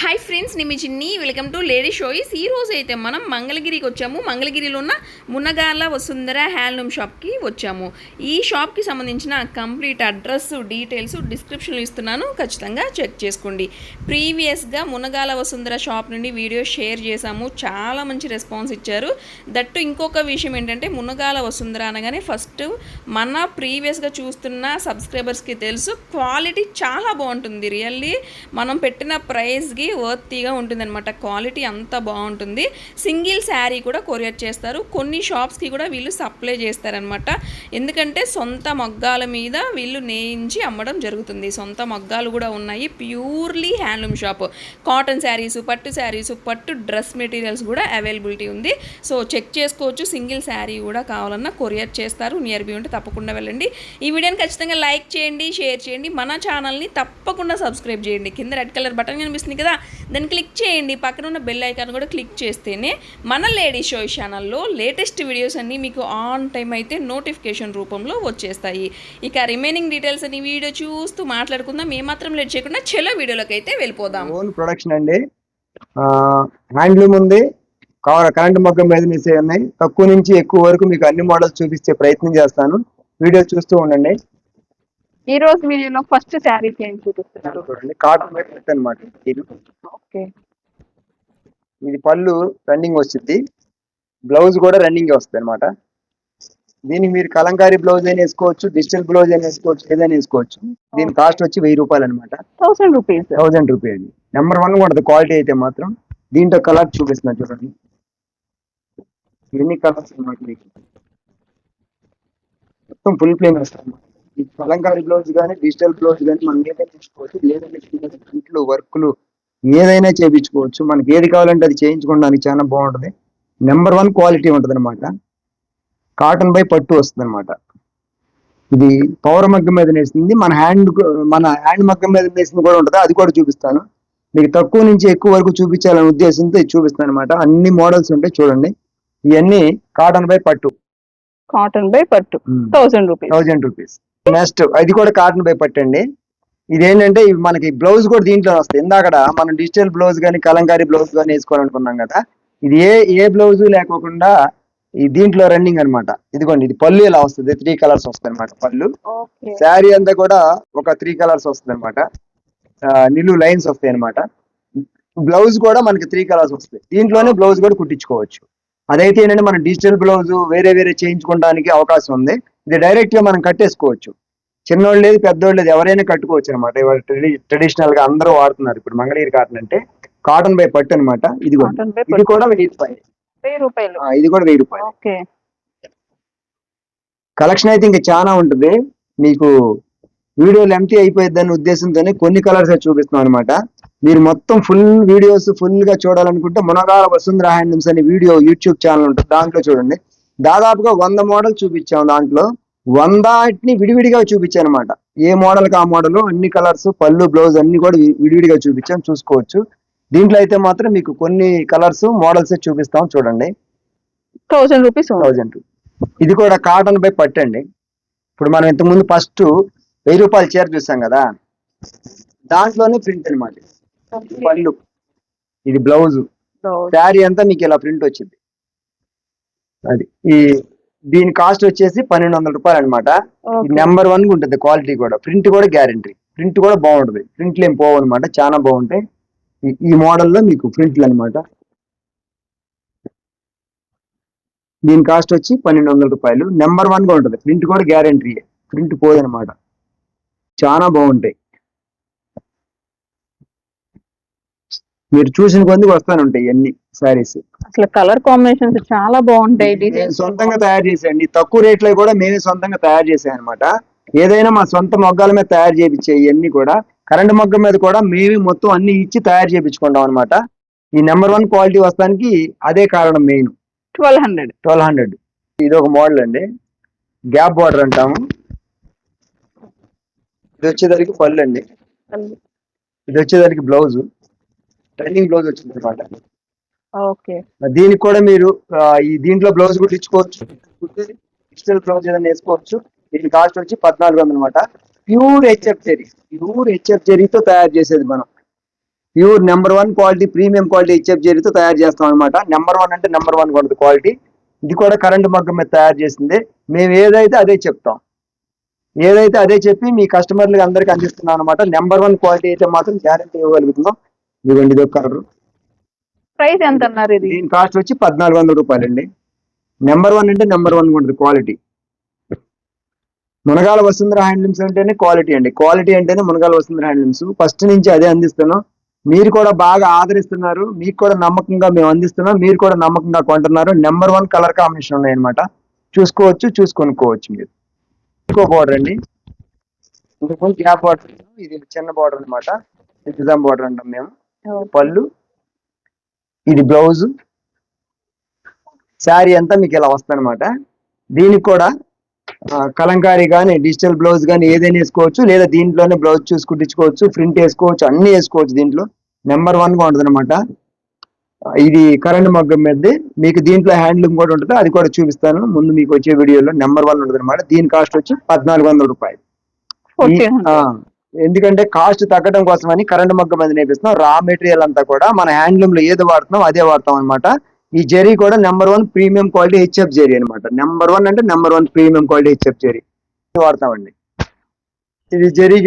Hi friends నేను మీ చిన్ని welcome to lady షోయిస్ ఈ రోజు అయితే మనం మంగళగిరికి వచ్చాము. మంగళగిరిలో ఉన్న మునగాల వసుంధర హ్యాండ్లూమ్ షాప్కి వచ్చాము. ఈ షాప్కి సంబంధించిన కంప్లీట్ అడ్రస్ డీటెయిల్స్ డిస్క్రిప్షన్లో ఇస్తున్నాను. ఖచ్చితంగా చెక్ చేసుకోండి. ప్రీవియస్గా మునగాల వసుంధర షాప్ నుండి వీడియో షేర్ చేశాము. చాలా మంచి రెస్పాన్స్ ఇచ్చారు. దట్టు ఇంకొక విషయం ఏంటంటే మునగాల వసుంధర అనగానే ఫస్ట్ మన ప్రీవియస్గా చూస్తున్న సబ్స్క్రైబర్స్కి తెలుసు. క్వాలిటీ చాలా బాగుంటుంది. రియల్లీ మనం పెట్టిన ప్రైస్కి వర్తీగా ఉంటుందన్నమాట. క్వాలిటీ అంత బాగుంటుంది. సింగిల్ శారీ కూడా కొరియర్ చేస్తారు. కొన్ని షాప్స్కి కూడా వీళ్ళు సప్లై చేస్తారనమాట ఎందుకంటే సొంత మగ్గాల మీద వీళ్ళు నేయించి అమ్మడం జరుగుతుంది. సొంత మగ్గాలు కూడా ఉన్నాయి. Purely handloom shop cotton saris పట్టు శారీస్ పట్టు డ్రెస్ మెటీరియల్స్ కూడా అవైలబిలిటీ ఉంది. సో చెక్ చేసుకోవచ్చు. సింగిల్ శారీ కూడా కావాలన్నా కొరియర్ చేస్తారు. నియర్ బీ ఉంటే తప్పకుండా వెళ్ళండి. ఈ వీడియోని ఖచ్చితంగా లైక్ చేయండి షేర్ చేయండి. మన ఛానల్ని తప్పకుండా సబ్స్క్రైబ్ చేయండి. కింద రెడ్ కలర్ బటన్ కనిపిస్తుంది కదా? దాన్ని క్లిక్ చేయండి. పక్కన ఉన్న బెల్ ఐకాన్ కూడా క్లిక్ చేస్తేనే మన లేడీ షో ఛానల్లో లేటెస్ట్ వీడియోస్ అన్నీ మీకు ఆన్ టైం అయితే నోటిఫికేషన్ రూపంలో వచ్చేస్తాయి. ఇక రిమైనింగ్ డీటెయిల్స్ అని వీడియో చూస్తూ మాట్లాడుకుందాం. ఏమాత్రం లేట్ చేయకుండా చెలో వీడియోలోకి అయితే వెళ్ళిపోదాం. ఓన్ ప్రొడక్షన్ అండి. హ్యాండ్లూమ్ ఉంది. కరెంట్ మగ్గం మీద మిస్ ఉన్నాయి. తక్కువ నుంచి ఎక్కువ వరకు మీకు అన్ని మోడల్స్ చూపించే ప్రయత్నం చేస్తాను. వీడియో చూస్తూ ఉండండి. ఈ రోజు వీడియోలో ఫస్ట్ శారీస్ ఏం చూపిస్తున్నారు చూడండి కాటన్ అనమాట ఇది. ఓకే. ఇది పళ్ళు రన్నింగ్ వచ్చింది బ్లౌజ్ కూడా రన్నింగ్ వస్తుంది అనమాట దీనికి మీరు కలంకారీ బ్లౌజ్ అయినా వేసుకోవచ్చు డిజిటల్ బ్లౌజ్ అయినా వేసుకోవచ్చు ఏదైనా వేసుకోవచ్చు. దీని కాస్ట్ వచ్చి వెయ్యి రూపాయలు అనమాట థౌసండ్ రూపీస్. థౌజండ్ రూపీ అండి నెంబర్ వన్ ఉంటుంది క్వాలిటీ అయితే మాత్రం దీంట్లో కలర్ చూపిస్తున్నా చూడండి. ఎన్ని కలర్స్ అన్నమాట మీకు. మొత్తం ఫుల్ ప్లేన్ వస్తుంది ఈ కలంకారీ బ్లౌజ్ కానీ డిజిటల్ బ్లౌజ్ కానీ మనం ఏదైనా తీసుకోవచ్చు. లేదంటే ఇంట్లో వర్క్లు ఏదైనా చేయించుకోవచ్చు. మనకి ఏది కావాలంటే అది చేయించుకోవడానికి చాలా బాగుంటుంది. నెంబర్ వన్ క్వాలిటీ ఉంటుంది అనమాట కాటన్ బై పట్టు వస్తుంది అనమాట ఇది పవర్ మగ్గం మీద నేస్తుంది మన హ్యాండ్ మన హ్యాండ్ మగ్గం మీద నేసింది కూడా ఉంటుంది. అది కూడా చూపిస్తాను. మీకు తక్కువ నుంచి ఎక్కువ వరకు చూపించాలనే ఉద్దేశంతో ఇది చూపిస్తాను అనమాట అన్ని మోడల్స్ ఉంటాయి చూడండి. ఇవన్నీ కాటన్ బై పట్టు. కాటన్ బై పట్టు. Thousand rupees thousand rupees next అది కూడా కాటన్ బై పట్టు అండి ఇదేంటంటే ఇవి మనకి బ్లౌజ్ కూడా దీంట్లో వస్తాయి. ఇందాకడ మనం డిజిటల్ బ్లౌజ్ కానీ కలంకారీ బ్లౌజ్ కానీ వేసుకోవాలనుకున్నాం కదా. ఇది ఏ ఏ బ్లౌజ్ లేకోకుండా ఈ దీంట్లో రన్నింగ్ అన్నమాట. ఇదిగోండి ఇది పళ్ళు ఇలా వస్తుంది. త్రీ కలర్స్ వస్తాయి అనమాట పళ్ళు. శారీ అంతా కూడా ఒక త్రీ కలర్స్ వస్తుంది అనమాట నిలువు లైన్స్ వస్తాయి అనమాట బ్లౌజ్ కూడా మనకి త్రీ కలర్స్ వస్తాయి. దీంట్లోనే బ్లౌజ్ కూడా కుట్టించుకోవచ్చు. అదైతే ఏంటంటే మనం డిజిటల్ బ్లౌజ్ వేరే వేరే చేయించుకోవడానికి అవకాశం ఉంది. ఇది డైరెక్ట్గా మనం కట్టేసుకోవచ్చు. చిన్నోళ్ళు లేదు పెద్దోళ్ళు లేదు ఎవరైనా కట్టుకోవచ్చు అనమాట ఇవాళ ట్రెడిషనల్గా అందరూ వాడుతున్నారు. ఇప్పుడు మంగళగిరి కాటన్ అంటే కాటన్ బై పట్టు అనమాట ఇది కూడా ఇది కూడా వెయ్యి రూపాయలు. వెయ్యి రూపాయలు. ఆ, ఇది కూడా వెయ్యి రూపాయలు. కలెక్షన్ అయితే ఇంకా చాలా ఉంటుంది. మీకు వీడియో లెంత్ అయిపోయిద్దని ఉద్దేశంతోనే కొన్ని కలర్స్ చూపిస్తున్నాం అనమాట మీరు మొత్తం ఫుల్ వీడియోస్ ఫుల్గా చూడాలనుకుంటే మునగాల వసుంధర హ్యాండ్లూమ్స్ అనే వీడియో యూట్యూబ్ ఛానల్ ఉంటుంది. దాంట్లో చూడండి. దాదాపుగా వంద మోడల్ చూపించాం దాంట్లో. వందటిని విడివిడిగా చూపించాను అనమాట ఏ మోడల్కి ఆ మోడల్ అన్ని కలర్స్ పళ్ళు బ్లౌజ్ అన్ని కూడా విడివిడిగా చూపించాం చూసుకోవచ్చు. దీంట్లో అయితే మాత్రం మీకు కొన్ని కలర్స్ మోడల్స్ చూపిస్తాం చూడండి. థౌసండ్ రూపీస్ థౌజండ్ ఇది కూడా కాటన్ బై పట్టు అండి. ఇప్పుడు మనం ఇంతకు ముందు ఫస్ట్ వెయ్యి రూపాయలు చీర చూసాం కదా. దాంట్లోనే ప్రింట్ అన్నమాట. పళ్ళు. ఇది బ్లౌజ్ శారీ అంతా మీకు ఇలా ప్రింట్ వచ్చింది. అది. ఈ దీని కాస్ట్ వచ్చేసి పన్నెండు వందల రూపాయలు అనమాట నెంబర్ వన్ ఉంటుంది క్వాలిటీ కూడా. ప్రింట్ కూడా గ్యారంటీ ప్రింట్ కూడా బాగుంటుంది. ప్రింట్లు ఏం పోవు అనమాట చాలా బాగుంటాయి. ఈ- మోడల్లో మీకు ప్రింట్లు అన్నమాట. దీని కాస్ట్ వచ్చి పన్నెండు వందల రూపాయలు. నెంబర్ వన్గా ఉంటుంది. ప్రింట్ కూడా గ్యారంటీ ప్రింట్ పోదనమాట చాలా బాగుంటాయి. మీరు చూసిన కొద్ది వస్తానే ఉంటాయి ఇవన్నీ శారీస్. అసలు కలర్ కాంబినేషన్స్ చాలా బాగుంటాయి సొంతంగా తయారు చేసాండి తక్కువ రేట్లో కూడా మేమే సొంతంగా తయారు చేసాం అనమాట ఏదైనా మా సొంత మొగ్గాల మీద తయారు చేయించే ఇవన్నీ కూడా కరెంట్ మొగ్గ మీద కూడా మేమే మొత్తం అన్ని ఇచ్చి తయారు చేయించుకుంటాం అనమాట ఈ నెంబర్ వన్ క్వాలిటీ వస్తానికి అదే కారణం main. Twelve hundred. Twelve hundred. ఇది ఒక మోడల్ అండి. గ్యాప్ బార్డర్ అంటాము. ఇది వచ్చేసరికి పళ్ళు అండి. ఇది వచ్చేసరికి బ్లౌజ్. ట్రైనింగ్ బ్లౌజ్ వచ్చింది అనమాట దీనికి కూడా మీరు ఈ దీంట్లో బ్లౌజ్ కూడా ఇచ్చుకోవచ్చు. డిజిటల్ బ్లౌజ్ ఏదైనా వేసుకోవచ్చు. దీని కాస్ట్ వచ్చి పద్నాలుగు వందలు అనమాట pure HF zari pure HF జెరీతో తయారు చేసేది మనం. Pure number one quality premium quality HF జెరీతో తయారు చేస్తాం అనమాట నెంబర్ వన్ అంటే నెంబర్ వన్ ఉంటుంది క్వాలిటీ ఇది కూడా కరెంట్ మగ్గం మీద తయారు చేసింది. మేము ఏదైతే అదే చెప్తాం. ఏదైతే అదే చెప్పి మీ కస్టమర్లకి అందరికి అందిస్తున్నాం అనమాట నెంబర్ వన్ క్వాలిటీ అయితే మాత్రం గ్యారంటీ ఇవ్వగలుగుతున్నాం. ఇదిగోండి ఇది ఒక కలర్ ప్రైస్ ఎంత అన్నారు ఇది? దీని కాస్ట్ వచ్చి పద్నాలుగు వందల రూపాయలండి. నెంబర్ వన్ అంటే నెంబర్ వన్ ఉంటుంది క్వాలిటీ మునగాల వసుంధర హ్యాండ్లూమ్స్ అంటేనే క్వాలిటీ అండి. క్వాలిటీ అంటేనే మునగాల వసుంధర హ్యాండ్లూమ్స్ ఫస్ట్ నుంచి అదే అందిస్తున్నాం. మీరు కూడా బాగా ఆదరిస్తున్నారు. మీకు కూడా నమ్మకంగా మేము అందిస్తున్నాం. మీరు కూడా నమ్మకంగా కొంటున్నారు. నెంబర్ వన్ కలర్ కాంబినేషన్ ఉన్నాయన్నమాట చూసుకోవచ్చు చూసి కొనుక్కోవచ్చు మీరు. ఇంకో బార్డర్ అండి. ఇంకొక గ్యాప్ బార్డర్ ఇది చిన్న బార్డర్ అన్నమాట. నిజాం బార్డర్ అంటాం మేము. పళ్ళు ఇది బ్లౌజ్. శారీ అంతా మీకు ఇలా వస్తుంది దీనికి కూడా కలంకారీ కానీ డిజిటల్ బ్లౌజ్ కానీ ఏదైనా వేసుకోవచ్చు లేదా దీంట్లోనే బ్లౌజ్ చూసి కుట్టించుకోవచ్చు ప్రింట్ వేసుకోవచ్చు అన్ని వేసుకోవచ్చు దీంట్లో. నెంబర్ వన్గా ఉంటుంది అనమాట ఇది కరెంట్ మగ్గం మీద మీకు దీంట్లో హ్యాండ్లూమ్ కూడా ఉంటుంది? అది కూడా చూపిస్తాను. ముందు మీకు వచ్చే వీడియోలో నెంబర్ వన్ ఉంటుంది అనమాట దీని కాస్ట్ వచ్చి పద్నాలుగు వందల రూపాయలు. ఎందుకంటే కాస్ట్ తగ్గడం కోసమని కరెంట్ మగ్గం మీద నేపిస్తున్నాం. రా మెటీరియల్ అంతా కూడా మన హ్యాండ్లూమ్లో ఏది వాడుతున్నాం అదే వాడతాం అనమాట ఈ జెరీ కూడా number one premium quality HF zari అనమాట నెంబర్ వన్ అంటే number one premium quality HF zari వాడతామండి. ఇది జెరీ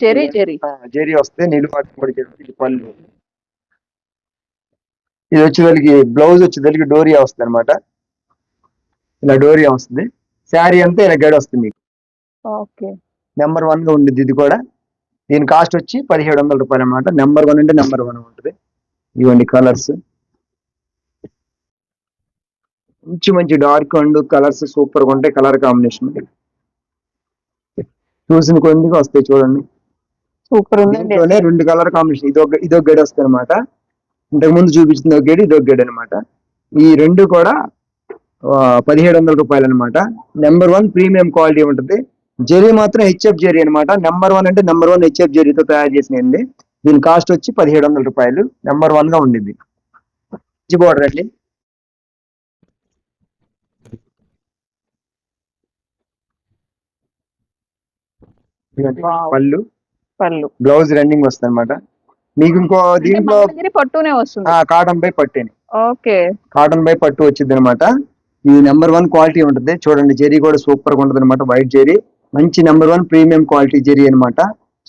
చెరీ జెరీ వస్తే నిలుపాటు ఇది పళ్ళు. ఇది వచ్చేదానికి బ్లౌజ్ వచ్చేదానికి డోరియా వస్తుంది అనమాట ఇలా డోరియా వస్తుంది. శారీ అంతా ఇలా గడి వస్తుంది మీకు నెంబర్ వన్గా ఉండేది ఇది కూడా. దీని కాస్ట్ వచ్చి పదిహేడు వందల రూపాయలు అనమాట నెంబర్ వన్ అంటే నెంబర్ వన్ ఉంటుంది. ఇవ్వండి కలర్స్. మంచి మంచి డార్క్ అండ్ కలర్స్ సూపర్గా ఉంటాయి. Colour combination. చూసిన కొద్దిగా వస్తాయి చూడండి. సూపర్ దీంట్లోనే రెండు కలర్ కాంబినేషన్. ఇదొక ఇదొక గడి వస్తుంది అనమాట ఇంతకు ముందు చూపించిన ఒక గడి ఇదొక గడి అనమాట ఈ రెండు కూడా పదిహేడు వందల రూపాయలు అనమాట నెంబర్ వన్ ప్రీమియం క్వాలిటీ ఉంటుంది. జెరీ మాత్రం హెచ్ఎఫ్ జెరీ అనమాట నెంబర్ వన్ అంటే నెంబర్ వన్ హెచ్ఎఫ్ జెరీతో తయారు చేసినండి దీని కాస్ట్ వచ్చి పదిహేడు వందల రూపాయలు. నెంబర్ వన్గా ఉండింది. బార్డర్ అండి. పళ్ళు. పళ్ళు. బ్లౌజ్ రన్నింగ్ వస్తుంది అనమాట మీకు ఇంకో దీంట్లో పట్టునే వస్తుంది. కాటన్ బై పట్టేని ఓకే. కాటన్ బై పట్టు వచ్చింది అనమాట ఇది నెంబర్ వన్ క్వాలిటీ ఉంటుంది. చూడండి జెరీ కూడా సూపర్గా ఉంటుంది అనమాట వైట్ జెరీ మంచి number one premium quality zari అనమాట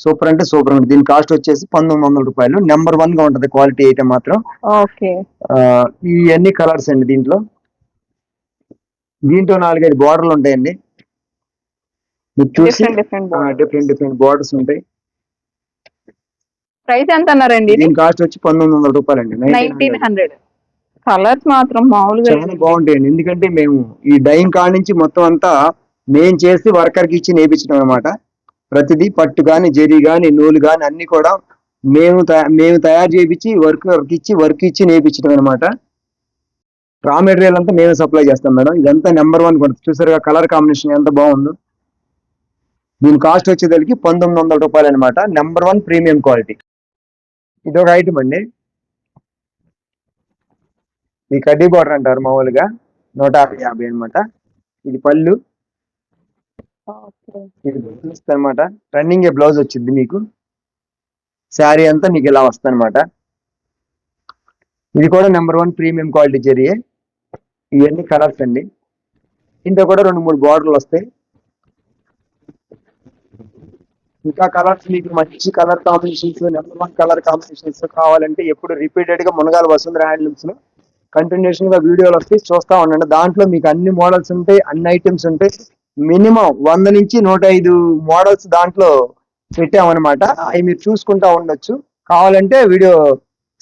సూపర్ అంటే సూపర్ ఉంటుంది దీని కాస్ట్ వచ్చేసి పంతొమ్మిది వందల రూపాయలు. నెంబర్ వన్గా ఉంటుంది క్వాలిటీ అయితే మాత్రం. ఈ అన్ని కలర్స్ అండి దీంట్లో. దీంట్లో నాలుగైదు బార్డర్లు ఉంటాయండి. మీరు చూసి డిఫరెంట్ డిఫరెంట్ బార్డర్స్ ఉంటాయి. ప్రైస్ ఎంత అన్నారండి? దీని కాస్ట్ వచ్చి పంతొమ్మిది వందల రూపాయలు అండి నైన్టీన్ హండ్రెడ్ కలర్స్ మాత్రం మామూలుగా చాలా బాగుంటాయండి. ఎందుకంటే మేము ఈ డైయింగ్ కాడ నుంచి మొత్తం అంతా మేము చేసి వర్కర్కి ఇచ్చి నేర్పించడం అనమాట ప్రతిదీ పట్టు కానీ జరీ కానీ నూలు కానీ అన్ని కూడా మేము మేము తయారు చేయించి వర్క్ ఇచ్చి వర్క్ ఇచ్చి నేర్పించడం అనమాట రా మెటీరియల్ అంతా మేమే సప్లై చేస్తాం మేడం. ఇదంతా నెంబర్ వన్ కూడా చూసారుగా కలర్ కాంబినేషన్ ఎంత బాగుందో. దీని కాస్ట్ వచ్చేసరికి పంతొమ్మిది వందల రూపాయలు అనమాట నెంబర్ వన్ ప్రీమియం క్వాలిటీ. ఇది ఒక ఐటమ్ అండి. ఈ కడ్డీ బార్డర్ అంటారు మామూలుగా. నూట యాభై యాభై అనమాట ఇది పళ్ళు. ఇది బ్లౌజ్ అనమాట రన్నింగ్ బ్లౌజ్ వచ్చింది మీకు శారీ అంతా మీకు ఇలా వస్తుంది అనమాట ఇది కూడా నెంబర్ వన్ ప్రీమియం క్వాలిటీ జరియే. ఇవన్నీ కలర్స్ అండి. ఇంట్లో కూడా రెండు మూడు బార్డర్లు వస్తాయి. ఇంకా కలర్స్ మీకు మంచి colour combinations number one colour combinations కావాలంటే ఎప్పుడు రిపీటెడ్గా మునగాల వసుంధర హ్యాండ్లూమ్స్ కంటిన్యూషన్గా వీడియోలు వస్తాయి. చూస్తా ఉండండి. దాంట్లో మీకు అన్ని మోడల్స్ ఉంటాయి అన్ని ఐటమ్స్ ఉంటాయి. మినిమం వంద నుంచి నూట ఐదు మోడల్స్ దాంట్లో పెట్టామన్నమాట. అవి మీరు చూసుకుంటా ఉండొచ్చు. కావాలంటే వీడియో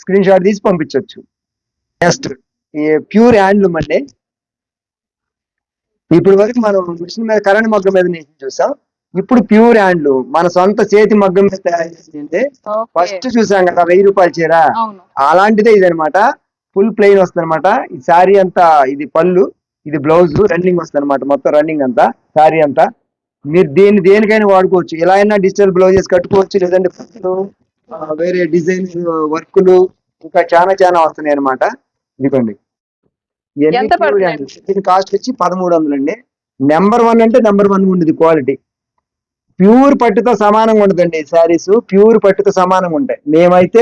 స్క్రీన్ షాట్ తీసి పంపించవచ్చు నెక్స్ట్ ఈ ప్యూర్ హ్యాండ్లూమ్ అండి. ఇప్పుడు వరకు మనం మిషన్ మీద కరెంట్ మగ్గం మీద నేసి చూసాం. ఇప్పుడు ప్యూర్ హ్యాండ్లూమ్. మన సొంత చేతి మగ్గం మీద తయారు చేసింది. ఫస్ట్ చూసాం కదా వెయ్యి రూపాయల చీర. అలాంటిదే ఇది అనమాట ఫుల్ ప్లెయిన్ వస్తుంది అనమాట ఈ శారీ అంతా ఇది పళ్ళు. ఇది బ్లౌజ్ రన్నింగ్ వస్తుంది అనమాట మొత్తం రన్నింగ్ అంతా శారీ అంతా. మీరు దేని దేనికైనా వాడుకోవచ్చు. ఎలా అయినా డిజిటల్ బ్లౌజెస్ కట్టుకోవచ్చు లేదంటే వేరే డిజైన్ వర్కులు ఇంకా చాలా చాలా వస్తున్నాయి అనమాట ఇదిగోండి. దీని కాస్ట్ వచ్చి పదమూడు వందలు అండి. నెంబర్ వన్ అంటే నెంబర్ వన్ ఉండేది క్వాలిటీ ప్యూర్ పట్టుతో సమానంగా ఉంటుందండి ఈ శారీస్ ప్యూర్ పట్టుతో సమానంగా ఉంటాయి. మేమైతే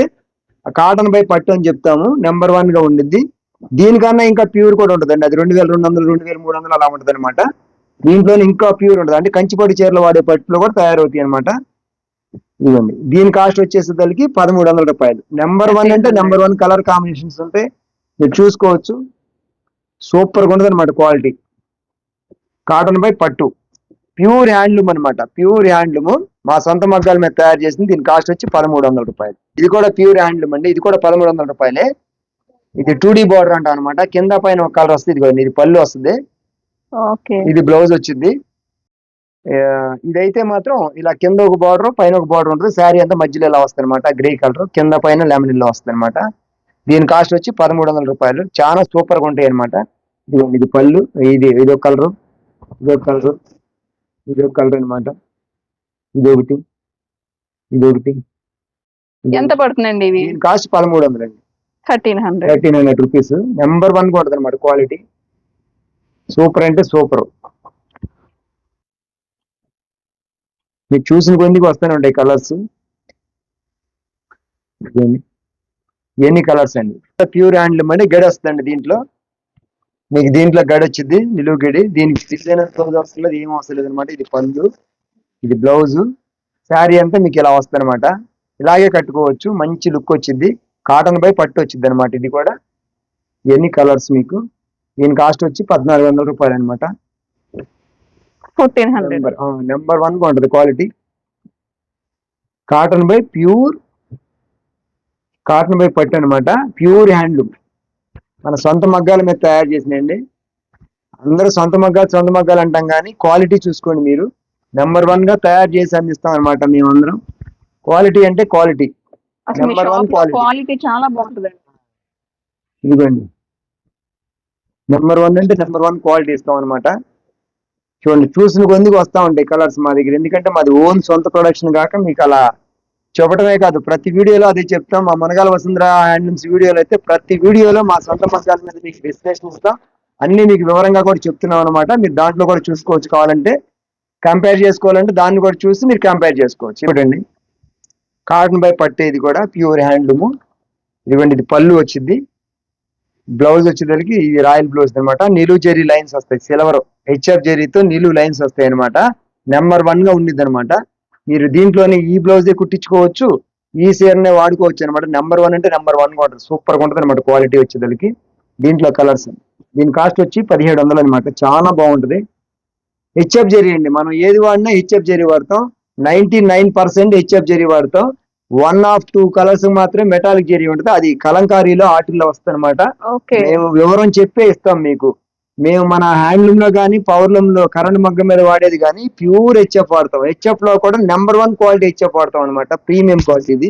కాటన్ బై పట్టు అని చెప్తాము. నెంబర్ వన్గా ఉండిద్ది. దీనికన్నా ఇంకా ప్యూర్ కూడా ఉంటుందండి. అది రెండు వేల రెండు వందలు రెండు వేల మూడు వందలు అలా ఉంటుంది అనమాట దీంట్లో ఇంకా ప్యూర్ ఉంటుంది. అంటే కంచిపొడి చీరలు వాడే పట్టులో కూడా తయారవుతాయి అనమాట ఇదిగోండి. దీని కాస్ట్ వచ్చేసరికి పదమూడు వందల రూపాయలు. నెంబర్ వన్ అంటే నెంబర్ వన్ కలర్ కాంబినేషన్స్ ఉంటాయి మీరు చూసుకోవచ్చు. సూపర్గా ఉంటుంది అనమాట క్వాలిటీ కాటన్ బై పట్టు. ప్యూర్ హ్యాండ్లూమ్ అన్నమాట. ప్యూర్ హ్యాండ్లూమ్ మా సొంత మగ్గాల మీద తయారు చేసింది. దీని కాస్ట్ వచ్చి పదమూడు వందల రూపాయలు. ఇది కూడా ప్యూర్ హ్యాండ్లూమ్ అండి. ఇది కూడా పదమూడు వందల రూపాయలే. ఇది టూ డి బార్డర్ అంటాం అనమాట కింద పైన ఒక కలర్ వస్తుంది ఇదిగోండి ఇది పళ్ళు వస్తుంది. ఓకే. ఇది బ్లౌజ్ వచ్చింది. ఇదైతే మాత్రం ఇలా కింద ఒక బార్డర్ పైన ఒక బార్డర్ ఉంటుంది. శారీ అంతా మధ్యలో ఇలా వస్తుంది అనమాట గ్రే కలర్ కింద పైన లెమన్ ఇలా వస్తుంది అనమాట దీని కాస్ట్ వచ్చి పదమూడు వందల రూపాయలు. చాలా సూపర్గా ఉంటాయి అనమాట ఇదిగోండి ఇది పళ్ళు ఇది ఇదొక కలరు ఇదొక కలరు ఇదొక కలర్ అనమాట ఇదొకటి. ఇదొకటి. ఎంత పడుతుందండి కాస్ట్ పదమూడు వందలు అండి thirteen hundred. Thirteen hundred rupees. Number one కూడా అనమాట క్వాలిటీ. సూపర్ అంటే సూపర్. మీకు చూసిన కొద్దికి వస్తూనే ఉంటాయి కలర్స్ ఎన్ని కలర్స్ అండి? ప్యూర్ హ్యాండ్లూమ్ అంటే గడి వస్తుందండి దీంట్లో. మీకు దీంట్లో గడి వచ్చింది నిలువు గడి. దీనికి డిజైన్ బ్లౌజ్ అవసరం లేదు ఏం అవసరం లేదు అనమాట ఇది పళ్ళు ఇది బ్లౌజ్ శారీ అంతా మీకు ఇలా వస్తుంది అనమాట ఇలాగే కట్టుకోవచ్చు మంచి లుక్ వచ్చింది. కాటన్ బై పట్టు వచ్చింది అనమాట ఇది కూడా ఎన్ని కలర్స్ మీకు? దీని కాస్ట్ వచ్చి పద్నాలుగు వందల రూపాయలు అనమాట ఫోర్టీన్ హండ్రెడ్. నెంబర్ నెంబర్ వన్గా ఉంటుంది quality. Cotton by pure cotton by పట్టు అనమాట ప్యూర్ హ్యాండ్లూమ్. మన సొంత మగ్గాల మీద తయారు చేసినండి అందరూ సొంత మగ్గాలు సొంత మగ్గాలు అంటాం కానీ క్వాలిటీ చూసుకోండి మీరు. నెంబర్ వన్గా తయారు చేసి అందిస్తాం అనమాట మేమందరం. క్వాలిటీ అంటే క్వాలిటీ. అసలు. క్వాలిటీ చాలా బాగుంటుందండి. ఇదిగోండి. నెంబర్ వన్ అంటే నెంబర్ వన్ క్వాలిటీ ఇస్తాం అనమాట చూడండి చూసిన కొందికి వస్తా ఉంటాయి కలర్స్ మా దగ్గర. ఎందుకంటే మాది ఓన్ సొంత ప్రొడక్షన్ కాక మీకు అలా చెప్పడమే కాదు. ప్రతి వీడియోలో అదే చెప్తాం. మా మనగాల వసుంధర హ్యాండ్లూమ్స్ వీడియోలో అయితే ప్రతి వీడియోలో మా సొంత మగ్గాల మీద మీకు విశ్లేషణ ఇస్తాం. అన్ని మీకు వివరంగా కూడా చెప్తున్నాం అనమాట మీరు దాంట్లో కూడా చూసుకోవచ్చు కావాలంటే. కంపేర్ చేసుకోవాలంటే దాన్ని కూడా చూసి మీరు కంపేర్ చేసుకోవచ్చు. చూడండి కాటన్ బై పట్టేది కూడా ప్యూర్ హ్యాండ్లూము. ఇదిగోండి ఇది పళ్ళు వచ్చింది. బ్లౌజ్ వచ్చేదానికి ఇది రాయల్ బ్లౌజ్ అనమాట నీలు జెరీ లైన్స్ వస్తాయి సిల్వర్. హెచ్ఎఫ్ జెరీతో నీలు లైన్స్ వస్తాయి అనమాట నెంబర్ వన్గా ఉండిద్ది అనమాట మీరు దీంట్లోనే ఈ బ్లౌజే కుట్టించుకోవచ్చు ఈ సీరనే వాడుకోవచ్చు అనమాట నెంబర్ వన్ అంటే నెంబర్ వన్ కూడా ఉంటుంది. సూపర్గా ఉంటుంది అనమాట క్వాలిటీ వచ్చేదానికి దీంట్లో కలర్స్. దీని కాస్ట్ వచ్చి పదిహేడు వందలు అనమాట చాలా బాగుంటుంది. హెచ్ఎఫ్ జెరీ అండి మనం ఏది వాడినా హెచ్ఎఫ్ జెరీ వాడతాం. Ninety nine percent HF zari వాడతాం. వన్ ఆఫ్ టూ కలర్స్ మాత్రమే మెటాలిక్ జెరీ ఉంటుంది. అది కలంకారీలో ఆటిల్లో వస్తుంది అనమాట మేము వివరం చెప్పే ఇస్తాం మీకు. మేము మన హ్యాండ్లూమ్లో కానీ పవర్లూమ్లో కరెంట్ మగ్గం మీద వాడేది కానీ ప్యూర్ హెచ్ఎఫ్ వాడతాం. హెచ్ఎఫ్లో కూడా నెంబర్ వన్ క్వాలిటీ హెచ్ఎఫ్ వాడతాం అనమాట ప్రీమియం క్వాలిటీ ఇది.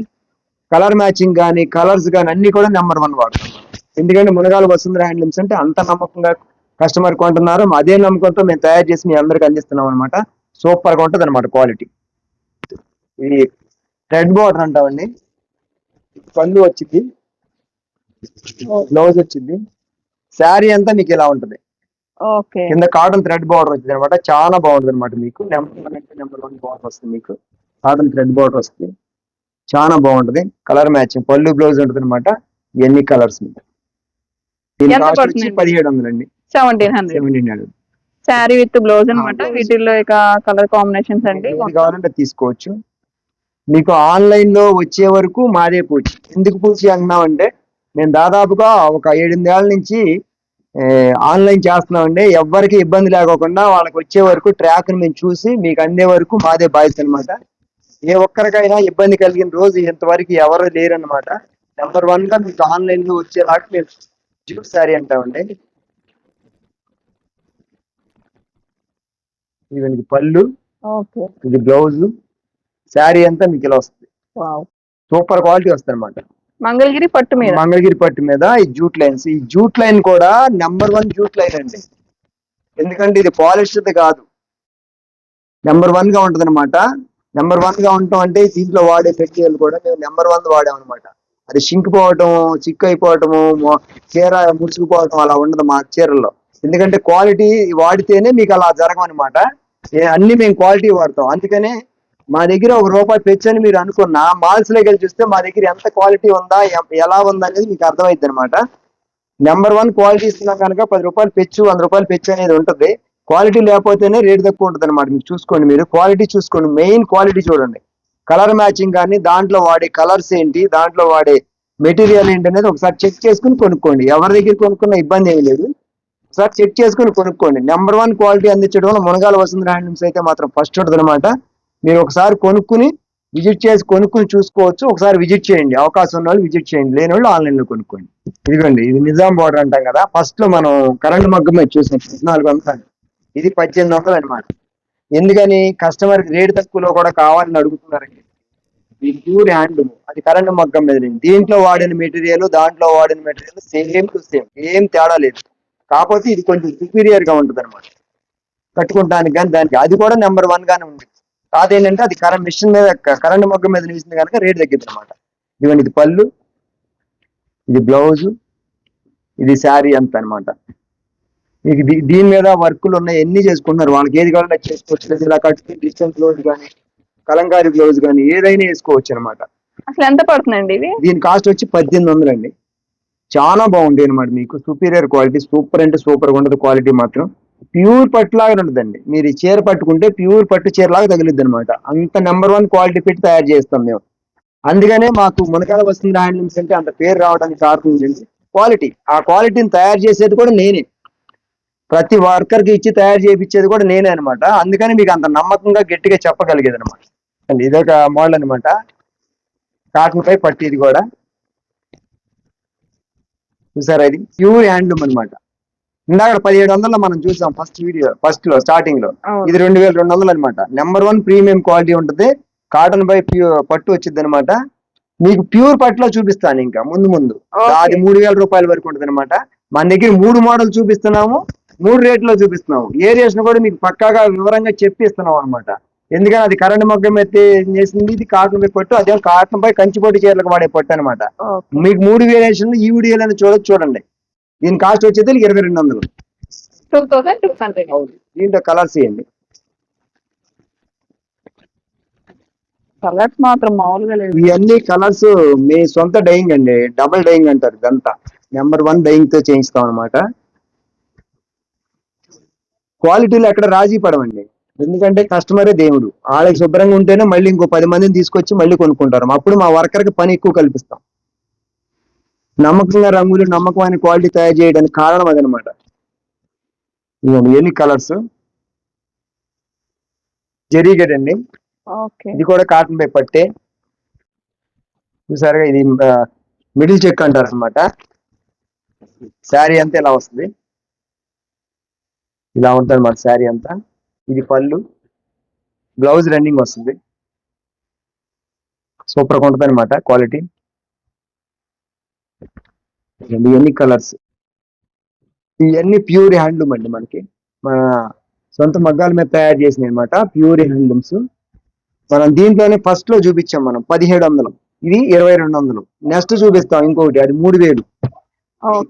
కలర్ మ్యాచింగ్ కానీ కలర్స్ కానీ అన్ని కూడా నెంబర్ వన్ వాడతాం. ఎందుకంటే మునగాల వసుంధర హ్యాండ్లూమ్స్ అంటే అంత నమ్మకంగా కస్టమర్ కొంటున్నారు. అదే నమ్మకంతో మేము తయారు చేసి మీ అందరికి అందిస్తున్నాం అనమాట సూపర్గా ఉంటుంది అనమాట క్వాలిటీ. ఇది రెడ్ బార్డర్ అంటామండి. పళ్ళు వచ్చింది. బ్లౌజ్ వచ్చింది. శారీ అంతా మీకు ఇలా ఉంటుంది. కింద కాటన్ థ్రెడ్ బార్డర్ వచ్చింది అనమాట చాలా బాగుంటుంది అనమాట మీకు. నెంబర్ వన్ అంటే నెంబర్ వన్ బార్డర్ వస్తుంది మీకు. కాటన్ థ్రెడ్ బార్డర్ వస్తుంది. చాలా బాగుంటుంది. Colour matching. పళ్ళు బ్లౌజ్ ఉంటుంది అనమాట ఎన్ని కలర్స్? పదిహేడు వందలు అండి seventeen hundred. Sari with blouse అనమాట. వీటిల్లో ఇక కలర్ కాంబినేషన్స్ అండి. కావాలంటే తీసుకోవచ్చు. మీకు ఆన్లైన్లో వచ్చే వరకు మాదే పూచి ఎందుకు పూచి అంటున్నామంటే మేము దాదాపుగా ఒక ఏడెనిమిదేళ్ళ నుంచి ఆన్లైన్ చేస్తున్నామండి. ఎవ్వరికి ఇబ్బంది లేకోకుండా వాళ్ళకి వచ్చే వరకు ట్రాక్ని మేము చూసి మీకు అందే వరకు మాదే బాధ్యత అనమాట ఏ ఒక్కరికైనా ఇబ్బంది కలిగిన రోజు ఇంతవరకు ఎవరు లేరన్నమాట. నెంబర్ వన్గా మీకు ఆన్లైన్లో వచ్చేలాగా మేము జ్యూట్ శారీ అంటామండి. ఇది పళ్ళు ఓకే. ఇది బ్లౌజ్ శారీ అంతా మీకు ఇలా వస్తుంది. సూపర్ క్వాలిటీ వస్తుంది అనమాట మంగళగిరి పట్టు మీద. మంగళగిరి పట్టు మీద ఈ జూట్ లైన్స్. ఈ జూట్ లైన్ కూడా నెంబర్ వన్ జూట్ లైన్ అండి. ఎందుకంటే ఇది పాలిస్టర్ కాదు. నెంబర్ వన్గా ఉంటది అనమాట నెంబర్ వన్గా ఉంటాం అంటే దీంట్లో వాడే మెటీరియల్ కూడా మేము నెంబర్ వన్ వాడాం అనమాట అది చింకిపోవటం చిక్కు అయిపోవటము మొ- చీర ముడుచుకుపోవటం అలా ఉండదు మా చీరల్లో. ఎందుకంటే క్వాలిటీ వాడితేనే మీకు అలా జరగమన్నమాట. అన్ని మేము క్వాలిటీ వాడతాం. అందుకనే మా దగ్గర ఒక రూపాయి పెచ్చని మీరు అనుకున్న మాల్స్లోకి వెళ్ళి చూస్తే మా దగ్గర ఎంత క్వాలిటీ ఉందా ఎలా ఉందా అనేది మీకు అర్థమైంది అనమాట నెంబర్ వన్ క్వాలిటీ ఇస్తున్నాం కనుక పది రూపాయలు పెచ్చు వంద రూపాయలు పెచ్చు అనేది ఉంటుంది. క్వాలిటీ లేకపోతేనే రేట్ తక్కువ ఉంటుంది అనమాట మీరు చూసుకోండి మీరు. క్వాలిటీ చూసుకోండి. మెయిన్ క్వాలిటీ చూడండి. కలర్ మ్యాచింగ్ కానీ దాంట్లో వాడే కలర్స్ ఏంటి దాంట్లో వాడే మెటీరియల్ ఏంటి అనేది ఒకసారి చెక్ చేసుకుని కొనుక్కోండి. ఎవరి దగ్గర కొనుక్కున్న ఇబ్బంది ఏమీ లేదు. ఒకసారి చెక్ చేసుకుని కొనుక్కోండి. నెంబర్ వన్ క్వాలిటీ అందించడం వల్ల మునగాల వసంత హ్యాండ్లూమ్స్ అయితే మాత్రం ఫస్ట్ ఉంటుంది అనమాట మీరు ఒకసారి కొనుక్కుని విజిట్ చేసి కొనుక్కుని చూసుకోవచ్చు. ఒకసారి విజిట్ చేయండి. అవకాశం ఉన్న వాళ్ళు విజిట్ చేయండి. లేని వాళ్ళు ఆన్లైన్లో కొనుక్కోండి. ఇదిగోండి ఇది నిజాం బార్డర్ అంటాం కదా. ఫస్ట్లో మనం కరెంట్ మగ్గం మీద చూసాం పద్నాలుగు వందలు. ఇది పద్దెనిమిది వందలు అనమాట ఎందుకని? కస్టమర్ రేట్ తక్కువలో కూడా కావాలని అడుగుతున్నారండి. ఇది ప్యూర్ హ్యాండ్ అది కరెంట్ మగ్గం మీద దీంట్లో వాడిన మెటీరియల్ దాంట్లో వాడిన మెటీరియల్ సేమ్ టు సేమ్. ఏం తేడా లేదు. కాకపోతే ఇది కొంచెం సుపీరియర్గా ఉంటుంది అనమాట కట్టుకుంటానికి కానీ దానికి. అది కూడా నెంబర్ వన్ గానే ఉంది. కాదేంటంటే అది కరెంట్ మిషన్ మీద కరెంట్ మగ్గం మీద నిలిచింది కనుక రేట్ తగ్గింది అనమాట ఇదిగోండి ఇది పళ్ళు ఇది బ్లౌజ్ ఇది శారీ అంత అనమాట మీకు దీని మీద వర్కులు ఉన్నాయి ఎన్ని చేసుకుంటున్నారు? వాళ్ళకి ఏది కావాలంటే అది చేసుకోవచ్చు. లేదా ఇలా కట్టుకుని డిస్టెన్స్ బ్లౌజ్ కానీ కలంకారీ బ్లౌజ్ కానీ ఏదైనా వేసుకోవచ్చు అనమాట అసలు ఎంత పడుతుందండి ఇది దీని కాస్ట్ వచ్చి పద్దెనిమిది వందలు అండి చాలా బాగుంది అనమాట మీకు. సుపీరియర్ క్వాలిటీ సూపర్ అంటే సూపర్ ఉండదు క్వాలిటీ మాత్రం. ప్యూర్ పట్టు లాగా ఉంటుందండి. మీరు ఈ చీర పట్టుకుంటే ప్యూర్ పట్టు చీర లాగా తగిలిద్ది అనమాట అంత నెంబర్ వన్ క్వాలిటీ పెట్టి తయారు చేస్తాం మేము. అందుకనే మాకు మునకాల వస్తుంది హ్యాండ్లూమ్స్ అంటే అంత పేరు రావడానికి కారణం ఏంటి? క్వాలిటీ ఆ క్వాలిటీని తయారు చేసేది కూడా నేనే. ప్రతి వర్కర్కి ఇచ్చి తయారు చేయించేది కూడా నేనే అనమాట అందుకని మీకు అంత నమ్మకంగా గట్టిగా చెప్పగలిగేది అనమాట ఇదొక మోడల్ అనమాట కాటన్ పై పట్టి ఇది కూడా. చూసారా ఇది? ప్యూర్ హ్యాండ్లూమ్ అనమాట ఇందాక పదిహేడు వందల మనం చూసాం ఫస్ట్ వీడియో ఫస్ట్లో స్టార్టింగ్లో. ఇది రెండు వేల రెండు వందలు అనమాట నెంబర్ వన్ ప్రీమియం క్వాలిటీ ఉంటుంది. కాటన్ బై ప్యూర్ పట్టు వచ్చింది అనమాట మీకు ప్యూర్ పట్టులో చూపిస్తాను ఇంకా ముందు ముందు. అది మూడు వేల రూపాయల వరకు ఉంటుంది అనమాట మన దగ్గర మూడు మోడల్ చూపిస్తున్నాము మూడు రేట్లో చూపిస్తున్నాము. ఏరియాస్ కూడా మీకు పక్కాగా వివరంగా చెప్పిస్తున్నాం అనమాట ఎందుకంటే అది కరెంట్ మొగ్గం ఎత్తి చేసింది? ఇది కాటన్ పై పట్టు అదే కాటన్ పై కంచిపట్టు చీరలకు వాడే పట్టు అనమాట. మీకు మూడు వేరియేషన్లు ఈ వీడియోలను చూడొచ్చు చూడండి. దీని కాస్ట్ వచ్చేది ఇరవై రెండు వందలు. Two thousand two hundred. దీంట్లో కలర్స్ ఇవ్వండి కలర్స్ మాత్రం మామూలుగా లేదు ఇవన్నీ కలర్స్ మీ సొంత డైయింగ్ అండి. డబుల్ డైయింగ్ అంటారు ఇదంతా. నెంబర్ వన్ డైయింగ్తో చేయిస్తాం అనమాట క్వాలిటీలో ఎక్కడ రాజీ పడమండి ఎందుకంటే కస్టమరే దేవుడు. వాళ్ళకి శుభ్రంగా ఉంటేనే మళ్ళీ ఇంకో పది మందిని తీసుకొచ్చి మళ్ళీ కొనుక్కుంటారు. అప్పుడు మా వర్కర్కి పని ఎక్కువ కల్పిస్తాం. నమ్మకంగా రంగులు నమ్మకమైన క్వాలిటీ తయారు చేయడానికి కారణం అదనమాట. ఇదిగోండి ఎన్ని కలర్స్ జరీగడ్ అండి ఇది కూడా కాటన్ పై పట్టే చూసారుగా ఇది మిడిల్ చెక్ అంటారు అనమాట శారీ అంతా ఇలా వస్తుంది. ఇలా ఉంటుంది అన్నమాట శారీ అంతా. ఇది పళ్ళు. బ్లౌజ్ రన్నింగ్ వస్తుంది. సూపర్ ఉంటుంది అనమాట క్వాలిటీ ఇవన్నీ కలర్స్? ఇవన్నీ ప్యూర్ హ్యాండ్లూమ్ అండి మనకి. మన సొంత మగ్గాల మీద తయారు చేసినవి అనమాట ప్యూర్ హ్యాండ్లూమ్స్. మనం దీంట్లోనే ఫస్ట్లో చూపించాం మనం పదిహేడు వందలు. ఇది ఇరవై రెండు వందలు. నెక్స్ట్ చూపిస్తాం ఇంకొకటి అది మూడు వేలు.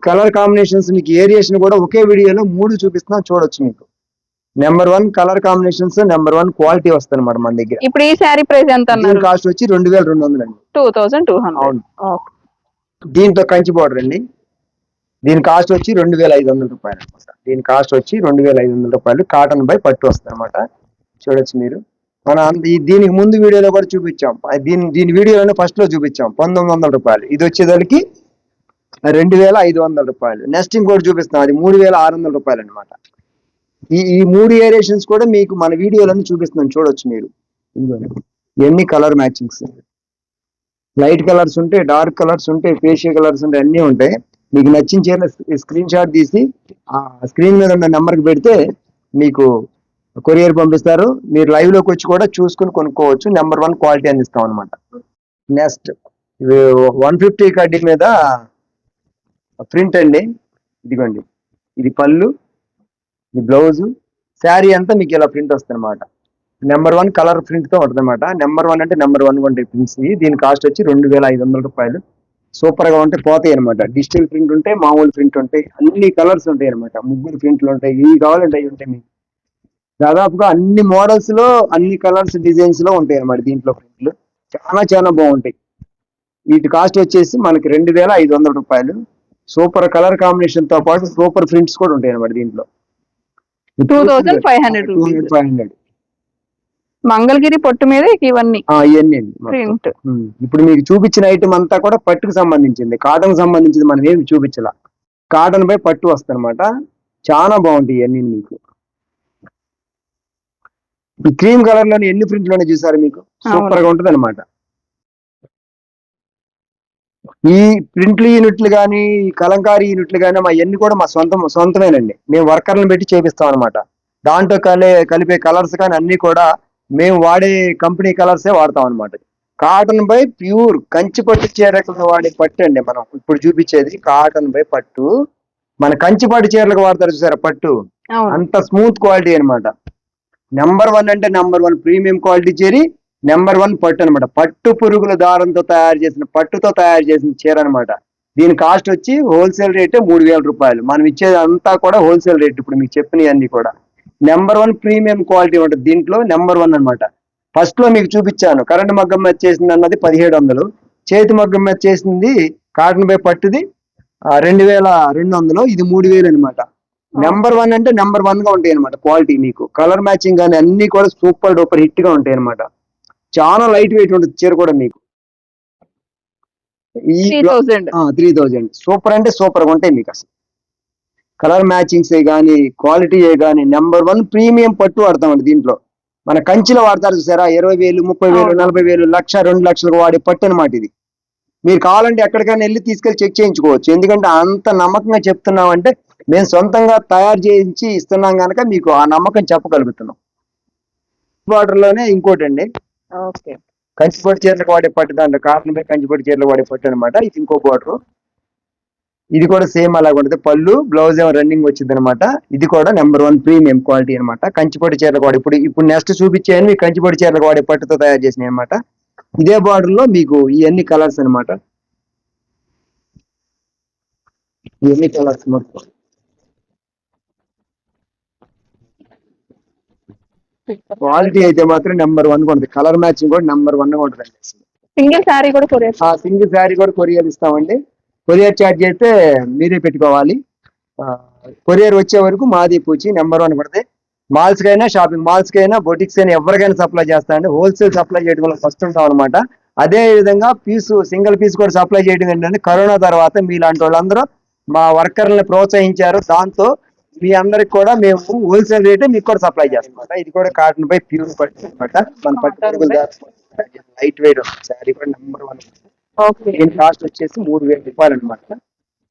కలర్ కాంబినేషన్స్ మీకు ఏరియేషన్ కూడా ఒకే వీడియోలో మూడు చూపిస్తున్నాం చూడొచ్చు మీకు. Number one colour combinations number one quality వస్తుంది అనమాట మన దగ్గర. ఇప్పుడు ఈ శారీ ప్రైస్ ఎంత కాస్ట్ వచ్చి రెండు వేల రెండు వందలు అండి. Two thousand two hundred. అవును. దీంతో కంచి బార్డర్ అండి. దీని కాస్ట్ వచ్చి రెండు వేల ఐదు వందల రూపాయలు అనమాట. దీని కాస్ట్ వచ్చి రెండు వేల ఐదు వందల రూపాయలు. కాటన్ బై పట్టు వస్తుంది అనమాట. చూడొచ్చు మీరు. మన ఈ దీనికి ముందు వీడియోలో కూడా చూపించాం. దీని దీని వీడియోలోనే ఫస్ట్లో చూపించాం. పంతొమ్మిది వందల రూపాయలు. ఇది వచ్చేదానికి రెండు వేల ఐదు వందల రూపాయలు. నెక్స్ట్ ఇంకోటి చూపిస్తున్నాం. అది మూడు వేల ఆరు వందల రూపాయలు అనమాట. ఈ ఈ మూడు ఏరియేషన్స్ కూడా మీకు మన వీడియోలోనే చూపిస్తున్నాం. చూడొచ్చు మీరు. ఇదిగోండి. ఎన్ని కలర్ మ్యాచింగ్స్ లైట్ కలర్స్ ఉంటాయి డార్క్ కలర్స్ ఉంటాయి ఫేషియల్ కలర్స్ ఉంటాయి అన్నీ ఉంటాయి. మీకు నచ్చిన చీర స్క్రీన్ షాట్ తీసి ఆ స్క్రీన్ మీద ఉన్న నెంబర్కి పెడితే మీకు కొరియర్ పంపిస్తారు. మీరు లైవ్లోకి వచ్చి కూడా చూసుకుని కొనుక్కోవచ్చు. నెంబర్ వన్ క్వాలిటీ అందిస్తాం అనమాట నెక్స్ట్ వన్ ఫిఫ్టీ కడ్డీ మీద ప్రింట్ అండి. ఇదిగోండి. ఇది పళ్ళు ఇది బ్లౌజు శారీ అంతా మీకు ఇలా ప్రింట్ వస్తుంది అనమాట నెంబర్ వన్ కలర్ ప్రింట్తో ఉంటుంది అనమాట నెంబర్ వన్ అంటే నెంబర్ వన్ ఉంటాయి ప్రింట్స్ దీని కాస్ట్ వచ్చి రెండు వేల ఐదు వందల రూపాయలు. సూపర్గా ఉంటే పోతాయి అనమాట డిజిటల్ ప్రింట్ ఉంటాయి మామూలు ప్రింట్ ఉంటాయి. అన్ని కలర్స్ ఉంటాయి అనమాట ముగ్గురు ప్రింట్లు ఉంటాయి. ఇవి కావాలంటే అవి ఉంటాయి మీకు. దాదాపుగా అన్ని మోడల్స్లో అన్ని కలర్స్ డిజైన్స్లో ఉంటాయి అన్నమాట దీంట్లో ప్రింట్లు చాలా చాలా బాగుంటాయి. వీటి కాస్ట్ వచ్చేసి మనకి రెండు వేల ఐదు వందల రూపాయలు. సూపర్ కలర్ కాంబినేషన్తో పాటు సూపర్ ప్రింట్స్ కూడా ఉంటాయి అన్నమాట దీంట్లో. 2500 rupees. ఫైవ్ హండ్రెడ్ మంగళగిరి పొట్టు మీద ఇవన్నీ. ఇవన్నీ. ప్రింట్. ఇప్పుడు మీకు చూపించిన ఐటమ్ అంతా కూడా పట్టుకు సంబంధించింది. కాటన్ సంబంధించింది మనం ఏమి చూపించాల. కాటన్ పై పట్టు వస్తన్నమాట చాలా బాగుంటాయి ఇవన్నీ మీకు. ఈ క్రీమ్ కలర్లోని ఎన్ని ప్రింట్లోనే చూసారు మీకు? సూపర్గా ఉంటుంది అనమాట ఈ ప్రింట్లు యూనిట్లు కానీ ఈ కలంకారీ యూనిట్లు కానీ మా ఇవన్నీ కూడా మా సొంతం సొంతమేనండి. మేము వర్కర్లను పెట్టి చేపిస్తాం అనమాట దాంట్లో కలే కలిపే కలర్స్ కానీ అన్ని కూడా మేము వాడే కంపెనీ కలర్సే వాడతాం అనమాట కాటన్ బై ప్యూర్ కంచి పట్టు చీరలకు వాడే పట్టు అండి మనం ఇప్పుడు చూపించేది కాటన్ బై పట్టు. మన కంచి పట్టు చీరలకు వాడతారు చూసారా పట్టు? అంత స్మూత్ క్వాలిటీ అన్నమాట. నెంబర్ వన్ అంటే నెంబర్ వన్ ప్రీమియం క్వాలిటీ చేరి నెంబర్ వన్ పట్టు అన్నమాట. పట్టు పురుగుల దారంతో తయారు చేసిన పట్టుతో తయారు చేసిన చీర అన్నమాట. దీని కాస్ట్ వచ్చి హోల్సేల్ రేటే మూడు వేల రూపాయలు. మనం ఇచ్చేది అంతా కూడా హోల్సేల్ రేట్ ఇప్పుడు మీకు చెప్పినవన్నీ కూడా. నెంబర్ వన్ ప్రీమియం క్వాలిటీ ఉంటుంది దీంట్లో నెంబర్ వన్ అన్నమాట. ఫస్ట్లో మీకు చూపించాను. కరెంట్ మగ్గం మీద చేసింది అన్నది పదిహేడు వందలు. చేతి మగ్గం మీద చేసింది కాటన్ బై పట్టుది రెండు వేల రెండు వందలు. ఇది మూడు వేలు అనమాట నెంబర్ వన్ అంటే నెంబర్ వన్గా ఉంటాయి అనమాట క్వాలిటీ మీకు. కలర్ మ్యాచింగ్ కానీ అన్ని కూడా సూపర్ డూపర్ హిట్గా ఉంటాయి అనమాట చాలా లైట్ వెయిట్ ఉంటుంది చీర కూడా మీకు. ఈ త్రీ థౌజండ్ సూపర్ అంటే సూపర్గా ఉంటాయి మీకు అసలు. కలర్ మ్యాచింగ్స్ కానీ క్వాలిటీ కానీ నెంబర్ వన్ ప్రీమియం పట్టు వాడతామండి దీంట్లో. మన కంచిలో వాడతారు చూసారా? ఇరవై వేలు ముప్పై వేలు. నలభై వేలు లక్ష రెండు లక్షలకు వాడే పట్టు అనమాట ఇది. మీరు కావాలంటే ఎక్కడికైనా వెళ్ళి తీసుకెళ్ళి చెక్ చేయించుకోవచ్చు. ఎందుకంటే అంత నమ్మకంగా చెప్తున్నామంటే మేము సొంతంగా తయారు చేయించి ఇస్తున్నాం కనుక మీకు ఆ నమ్మకం చెప్పగలుగుతున్నాం. బార్డర్లోనే ఇంకోటి అండి కంచిపొడి చీరలకు వాడే పట్టు దాంట్లో కాటన్ పై కంచిపొడి చీరలు వాడే పట్టు అనమాట ఇది ఇంకో బార్డర్. ఇది కూడా సేమ్ అలాగ ఉంటుంది. పళ్ళు బ్లౌజ్ ఏమో రన్నింగ్ వచ్చింది అనమాట ఇది కూడా నెంబర్ వన్ ప్రీమియం క్వాలిటీ అనమాట. కంచిపొడి చీరలకు వాడే ఇప్పుడు ఇప్పుడు నెక్స్ట్ చూపించాను మీకు కంచిపొడి చీరలకు వాడే పట్టుతో తయారు చేసినాయి అనమాట. ఇదే బార్డర్లో మీకు ఇవన్నీ కలర్స్ అన్నమాట ఇవన్నీ కలర్స్ మొత్తం. క్వాలిటీ అయితే మాత్రం నెంబర్ వన్గా ఉంటుంది. కలర్ మ్యాచింగ్ కూడా నెంబర్ వన్గా ఉంటుంది సింగిల్ శారీ కూడా కొరియర్ సింగిల్ శారీ కూడా కొరియర్ ఇస్తామండి. కొరియర్ ఛార్జ్ అయితే మీరే పెట్టుకోవాలి. కొరియర్ వచ్చే వరకు మాది పూచి నెంబర్ వన్ పడితే మాల్స్ కైనా షాపింగ్ మాల్స్ కైనా బొటిక్స్ అయినా ఎవరికైనా సప్లై చేస్తామండి హోల్సేల్ సప్లై చేయడం వల్ల ఫస్ట్ ఉంటాం అనమాట అదే విధంగా పీసు సింగిల్ పీస్ కూడా సప్లై చేయడం ఏంటంటే కరోనా తర్వాత మీలాంటి వాళ్ళందరూ మా వర్కర్లను ప్రోత్సహించారు. దాంతో మీ అందరికి కూడా మేము హోల్సేల్ రేటే మీకు కూడా సప్లై చేస్తాం ఇది కూడా కాటన్ పై ప్యూర్ పట్టు అనమాట మన పట్టు లైట్ వెయిట్ శారీ కూడా నెంబర్ వన్. దీని కాస్ట్ వచ్చేసి మూడు వేల రూపాయలు అనమాట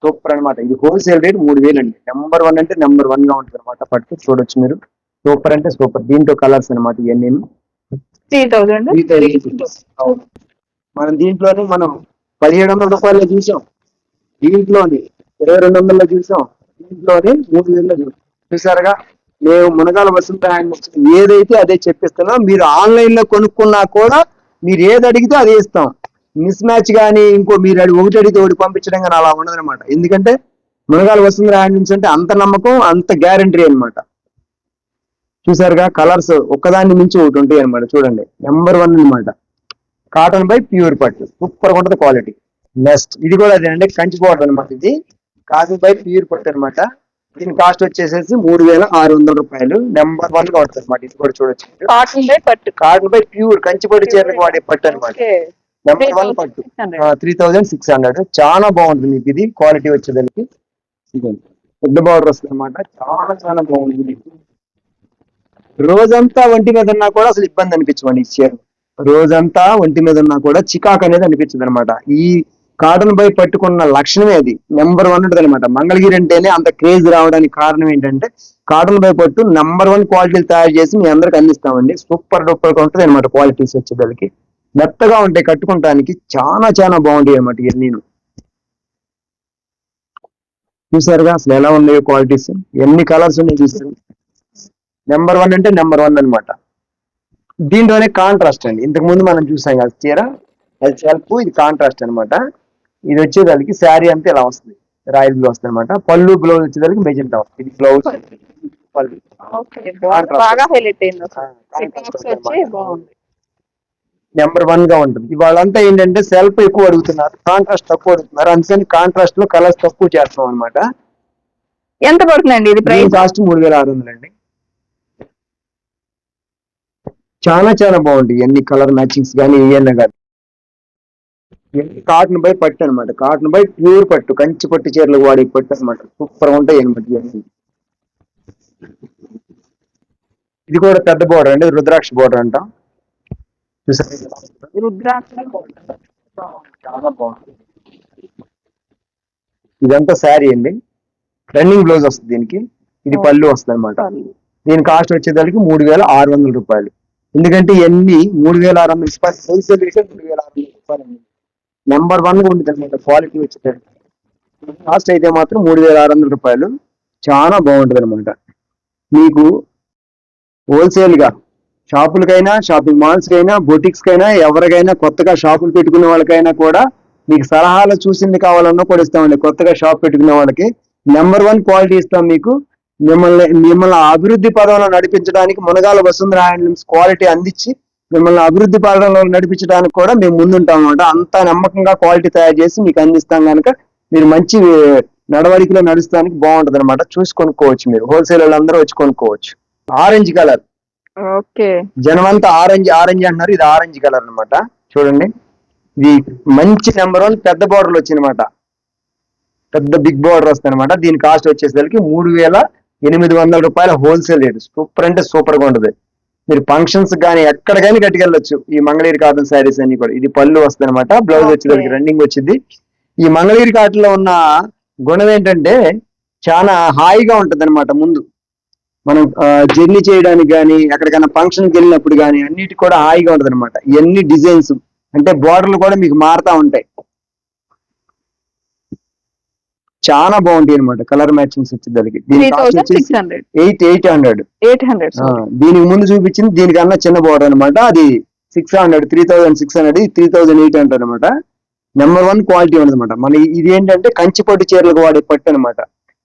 సూపర్ అనమాట ఇది హోల్సేల్ రేట్ మూడు వేలు అండి నెంబర్ వన్ అంటే నెంబర్ వన్గా ఉంటుంది అనమాట పట్టు. చూడొచ్చు మీరు. సూపర్ అంటే సూపర్ దీంట్లో కలర్స్ అనమాట ఇవన్నీ. మనం దీంట్లోనే మనం పదిహేడు వందల రూపాయలు చూసాం. దీంట్లోని ఇరవై రెండు వందల్లో చూసాం. దీంట్లోనే మూడు వేలలో చూసాం. చూసారుగా? మేము మునగాల వసంత ఏదైతే అదే చెప్పిస్తున్నాం మీరు ఆన్లైన్లో కొనుక్కున్నా కూడా మీరు ఏది అడిగితే అదే ఇస్తాం. మిస్ మ్యాచ్ కానీ ఇంకో మీరు అడిగి ఒకటి అడిగితే ఒకటి పంపించడం కానీ అలా ఉండదు అనమాట ఎందుకంటే మునగాల వసంత హ్యాండ్ నుంచి అంటే అంత నమ్మకం అంత గ్యారంటీ అన్నమాట. చూసారుగా కలర్స్ ఒక్కదాన్ని మించి ఒకటి ఉంటాయి అనమాట చూడండి. నెంబర్ వన్ అన్నమాట. కాటన్ బై ప్యూర్ పట్టు సూపర్ ఉంటుంది క్వాలిటీ నెక్స్ట్ ఇది కూడా అదే అండి కంచి బార్డర్ అనమాట ఇది. కాటన్ బై ప్యూర్ పట్టు అనమాట దీని కాస్ట్ వచ్చేసేసి మూడు వేల ఆరు వందల రూపాయలు. నెంబర్ వన్గా ఉంటుంది అనమాట ఇది కూడా చూడొచ్చు కాటన్ బై పట్టు కాటన్ బై ప్యూర్ కంచి పట్టు చీరలకు వాడే పట్టు అనమాట నెంబర్ వన్ పట్టు 3600. త్రీ థౌజండ్ సిక్స్ హండ్రెడ్ చాలా బాగుంటుంది మీకు ఇది. క్వాలిటీ వచ్చేదానికి. పెద్ద బార్డర్ వస్తుంది అనమాట చాలా చాలా బాగుంటుంది మీకు రోజంతా ఒంటి మీద ఉన్నా కూడా అసలు ఇబ్బంది అనిపించమండి ఈ చీర. రోజంతా ఒంటి మీద ఉన్నా కూడా చికాక్ అనేది అనిపించదు అనమాట ఈ కాటన్ బై పట్టుకున్న లక్షణమే అది. నెంబర్ వన్ ఉంటుంది అనమాట మంగళగిరి అంటేనే అంత క్రేజ్ రావడానికి కారణం ఏంటంటే కాటన్ బై పట్టు నెంబర్ వన్ క్వాలిటీలు తయారు చేసి మీ అందరికి అందిస్తామండి. సూపర్ డూపర్గా ఉంటుంది అనమాట క్వాలిటీస్ వచ్చేదానికి. మెత్తగా ఉంటాయి కట్టుకోవడానికి చాలా చాలా బాగుంటాయి అనమాట ఇవన్నీ చూసారుగా అసలు ఎలా ఉన్నాయో క్వాలిటీస్ ఎన్ని కలర్స్ ఉన్నాయి చూసారు? నెంబర్ వన్ అంటే నెంబర్ వన్ అన్నమాట. దీంట్లోనే కాంట్రాస్ట్ అండి. ఇంతకు ముందు మనం చూసాం కదా చీర అది సెల్ఫ్ ఇది కాంట్రాస్ట్ అన్నమాట. ఇది వచ్చేదానికి శారీ అంతా ఇలా వస్తుంది. రాయల్ బ్లౌజ్ అనమాట పళ్ళు బ్లౌజ్ వచ్చేదానికి మెజెంటా వస్తుంది. ఇది బ్లౌజ్ పళ్ళు నెంబర్ వన్గా ఉంటుంది. ఇవాళంతా ఏంటంటే సెల్ఫ్ ఎక్కువ అడుగుతున్నారు కాంట్రాస్ట్ తక్కువ అడుగుతున్నారు. అందుకని కాంట్రాస్ట్లో కలర్స్ తక్కువ చేస్తాం అనమాట ఎంత పడుతుందండి ఇది ప్రైస్? కాస్ట్ మూడు వేల ఆరు వందలు అండి చాలా చాలా బాగుంటాయి ఎన్ని కలర్ మ్యాచింగ్స్ కానీ ఏమన్నా కానీ. కాటన్ బై పట్టు అనమాట కాటన్ బై ప్యూర్ పట్టు కంచి పట్టు చీరలు వాడే పట్టు అనమాట సూపర్ ఉంటాయి అనమాట. ఇది కూడా పెద్ద బోర్డర్ అండి రుద్రాక్ష బోర్డర్ అంటాం చూసారా ఎలా ఉంటుందో? రుద్రాక్ష చాలా బాగుంది ఇదంతా శారీ అండి. రన్నింగ్ బ్లౌజ్ వస్తుంది దీనికి. ఇది పళ్ళు వస్తుంది అనమాట దీని కాస్ట్ వచ్చేదానికి మూడు వేల ఆరు వందల రూపాయలు. ఎందుకంటే ఇవన్నీ మూడు వేల ఆరు వందల రూపాయలు హోల్సేల్ రేట్ మూడు వేల ఆరు వందల రూపాయలు నెంబర్ వన్గా ఉంటుంది అనమాట క్వాలిటీ వచ్చేసరికి కాస్ట్ అయితే మాత్రం మూడు వేల ఆరు వందల రూపాయలు. చాలా బాగుంటుంది అనమాట మీకు హోల్సేల్గా షాపులకైనా షాపింగ్ మాల్స్ కైనా బొటిక్స్ కైనా ఎవరికైనా కొత్తగా షాపులు పెట్టుకునే వాళ్ళకైనా కూడా మీకు సలహాలు చూసింది కావాలన్నా కూడా ఇస్తామండి. కొత్తగా షాప్ పెట్టుకునే వాళ్ళకి. నెంబర్ వన్ క్వాలిటీ ఇస్తాం మీకు. మిమ్మల్ని మిమ్మల్ని అభివృద్ధి పదంలో నడిపించడానికి మునగాల వసుంధర హ్యాండ్లూమ్స్ క్వాలిటీ అందించి మిమ్మల్ని అభివృద్ధి పదంలో నడిపించడానికి కూడా మేము ముందుంటాం అనమాట అంత నమ్మకంగా క్వాలిటీ తయారు చేసి మీకు అందిస్తాం కనుక మీరు మంచి నడవడికలో నడుస్తానికి బాగుంటుంది అనమాట చూసి కొనుక్కోవచ్చు మీరు. హోల్సేల్ వాళ్ళందరూ వచ్చి కొనుక్కోవచ్చు. Orange colour. జనమంతా ఆరెంజ్ ఆరెంజ్ అంటున్నారు. ఇది ఆరెంజ్ కలర్ అన్నమాట. చూడండి. ఇది మంచి నెంబర్ వన్ పెద్ద బార్డర్ వచ్చిందన్నమాట. పెద్ద బిగ్ బార్డర్ వస్తుంది అనమాట దీని కాస్ట్ వచ్చేసరికి మూడు వేల ఎనిమిది వందల రూపాయల హోల్సేల్ రేట్ సూపర్ అంటే సూపర్గా ఉంటుంది. మీరు ఫంక్షన్స్ కానీ ఎక్కడ కానీ కట్టుకెళ్ళొచ్చు. ఈ మంగళగిరి కాటన్ శారీస్ అన్ని కూడా. ఇది పళ్ళు వస్తుంది అనమాట బ్లౌజ్. వచ్చేసరికి రన్నింగ్ వచ్చింది. ఈ మంగళగిరి కాటన్లో ఉన్న గుణం ఏంటంటే చాలా హాయిగా ఉంటది ముందు. మనం జర్నీ చేయడానికి కానీ ఎక్కడికైనా ఫంక్షన్కి వెళ్ళినప్పుడు కానీ అన్నిటి కూడా హాయిగా ఉంటది అనమాట ఇవన్నీ డిజైన్స్ అంటే బోర్డర్లు కూడా మీకు మారుతా ఉంటాయి. చాలా బాగుంటాయి అనమాట కలర్ మ్యాచింగ్స్ వచ్చేదానికి eight eight hundred. Eight hundred దీనికి ముందు చూపించింది దీనికన్నా చిన్న బోర్డర్ అనమాట అది six hundred three thousand six hundred three thousand eight hundred అనమాట నెంబర్ వన్ క్వాలిటీ ఉండదు మన ఇది ఏంటంటే కంచి పట్టు చీరలకు వాడే పట్టు అనమాట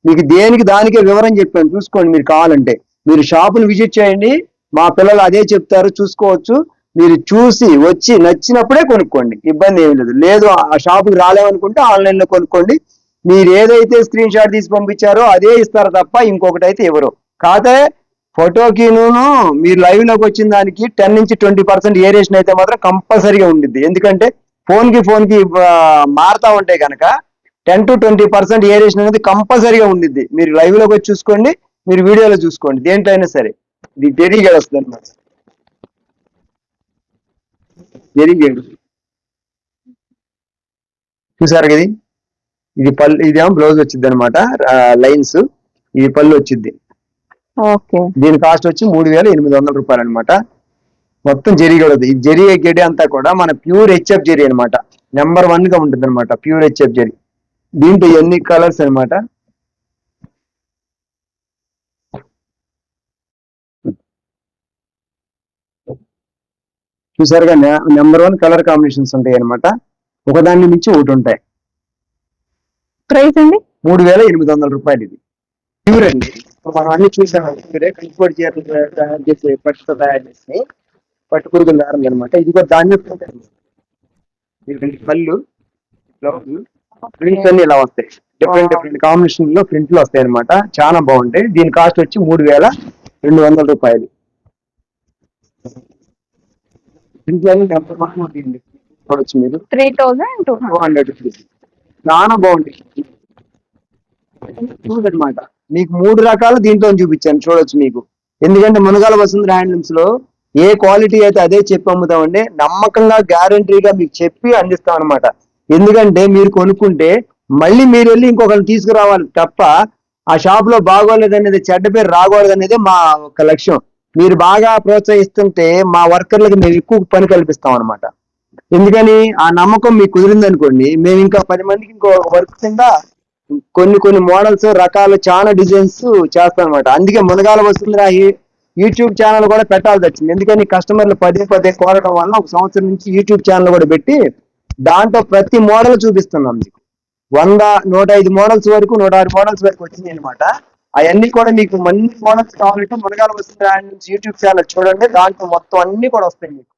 మీకు దేనికి దానికే వివరం చెప్పాను. చూసుకోండి మీరు కావాలంటే. మీరు షాపును విజిట్ చేయండి. మా పిల్లలు అదే చెప్తారు. చూసుకోవచ్చు. మీరు చూసి వచ్చి నచ్చినప్పుడే కొనుక్కోండి. ఇబ్బంది ఏమి లేదు. లేదు ఆ షాపుకి రాలేమనుకుంటే ఆన్లైన్లో కొనుక్కోండి. మీరు ఏదైతే స్క్రీన్ షాట్ తీసి పంపించారో అదే ఇస్తారు తప్ప ఇంకొకటి అయితే ఇవ్వరు. కాకపోతే ఫోటోకిను మీరు లైవ్లోకి వచ్చిన దానికి టెన్ నుంచి ట్వంటీ పర్సెంట్ ఏరియేషన్ అయితే మాత్రం కంపల్సరీగా ఉండిద్ది. ఎందుకంటే ఫోన్కి ఫోన్కి మారుతా ఉంటే కనుక ten to twenty percent aeration అనేది కంపల్సరీగా ఉండిద్ది. మీరు లైవ్లోకి వచ్చి చూసుకోండి మీరు వీడియోలో చూసుకోండి. దేంట్లో అయినా సరే. ఇది జరిగేది వస్తుంది అనమాట జరిగేది. చూసారు కదా ఇది? ఇది పళ్ళు ఇదేమో బ్లౌజ్ వచ్చింది అనమాట లైన్స్ ఇది పళ్ళు వచ్చింది. ఓకే. దీని కాస్ట్ వచ్చి మూడు వేల ఎనిమిది వందల రూపాయలు అనమాట మొత్తం జరీ కూడా ఈ జరీ గెడి అంతా కూడా మన ప్యూర్ హెచ్ఎఫ్ జరీ అనమాట నెంబర్ వన్గా ఉంటుంది అనమాట ప్యూర్ హెచ్ఎఫ్ జరీ. దీంట్లో ఎన్ని కలర్స్ అన్నమాట? చూసారుగా నెంబర్ వన్ కలర్ కాంబినేషన్స్ ఉంటాయి అనమాట ఒకదాన్ని మించి ఒకటి ఉంటాయి. ప్రైస్ అండి? మూడు వేల ఎనిమిది వందల రూపాయలు ఇది. ప్యూర్ అండి. మనం అన్ని చూసాం ప్యూరే కంచిపోటి చీరలు తయారు చేసే పట్టుతో తయారు చేసి పట్టు పురుగులు దారం అనమాట ఇది కూడా దాన్ని పళ్ళు బ్లౌజ్. ప్రింట్స్ అన్ని ఇలా వస్తాయి. డిఫరెంట్ డిఫరెంట్ కాంబినేషన్లో ప్రింట్లు వస్తాయి అనమాట చాలా బాగుంటాయి. దీని కాస్ట్ వచ్చి మూడు వేల రెండు వందల రూపాయలు. చూడొచ్చు మీరు. Three thousand two hundred rupees చాలా బాగుంటాయి. చూడనమాట మీకు మూడు రకాలు దీంట్లో చూపించాను. చూడొచ్చు మీకు. ఎందుకంటే మునగాల వసుంధర హ్యాండ్లూమ్స్లో ఏ క్వాలిటీ అయితే అదే చెప్పి అమ్ముతామండి నమ్మకంగా గ్యారంటీగా మీకు చెప్పి అందిస్తాం అనమాట ఎందుకంటే మీరు కొనుక్కుంటే మళ్ళీ మీరు వెళ్ళి ఇంకొకరిని తీసుకురావాలి తప్ప ఆ షాప్లో బాగోలేదు అనేది చెడ్డ పేరు రాకూడదు అనేది మా ఒక లక్ష్యం. మీరు బాగా ప్రోత్సహిస్తుంటే మా వర్కర్లకు మేము ఎక్కువ పని కల్పిస్తాం అనమాట ఎందుకని ఆ నమ్మకం మీకు కుదిరింది అనుకోండి మేము ఇంకా పది మందికి ఇంకో వర్క్ కింద కొన్ని కొన్ని మోడల్స్ రకాలు చాలా డిజైన్స్ చేస్తాం అనమాట అందుకే మునగాల వస్తుందిరా ఈ యూట్యూబ్ ఛానల్ కూడా పెట్టాల్సి వచ్చింది. ఎందుకని కస్టమర్లు పదే పదే కోరడం వల్ల ఒక సంవత్సరం నుంచి యూట్యూబ్ ఛానల్ కూడా పెట్టి దాంట్లో ప్రతి మోడల్ చూపిస్తున్నాం మీకు. వంద నూట ఐదు మోడల్స్ వరకు నూట ఆరు మోడల్స్ వరకు వచ్చింది అనమాట అవన్నీ కూడా మీకు మంచి మోడల్స్ కావాలంటే మునగాల వస్తుంది యూట్యూబ్ ఛానల్ చూడండి. దాంట్లో మొత్తం అన్ని కూడా వస్తాయి మీకు.